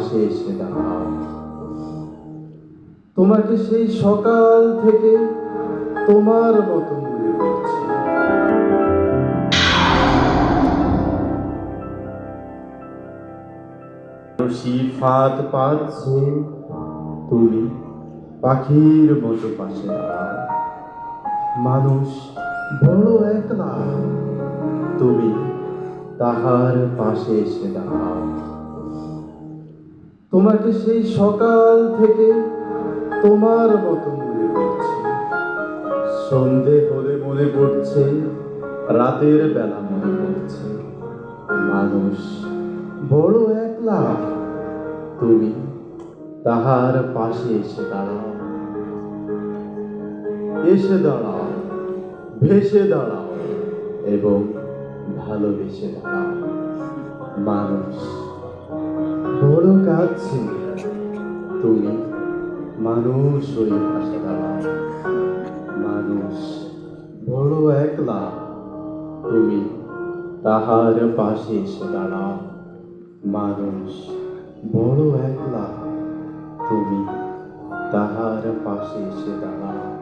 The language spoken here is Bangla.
পাশে এসে দাঁড়াও তোমাকে সেই সকাল থেকে তোমার মতো মনে করছি। রশি পাচ্ছে তুমি, পাখির মতো পাশে মানুষ বড় একলা, তুমি তাহার পাশে এসে দাঁড়াও। তোমাকে সেই সকাল থেকে তোমার মতো মনে করছে। সন্ধে হলে মনে পড়ছে, রাতের বেলা মনে পড়ছে। মানুষ বড় একলা, তুমি তাহার পাশে এসে দাঁড়াও। এসে দাঁড়াও, ভেসে দাঁড়াও এবং ভালোবেসে দাঁড়াও। মানুষ বড় কাছে তুমি মানুষ পাশে দাঁড়াও মানুষ বড় একলা। তুমি তাহার পাশে এসে দাঁড়াও। মানুষ বড় একলা। তুমি তাহার পাশে এসে দাঁড়াও।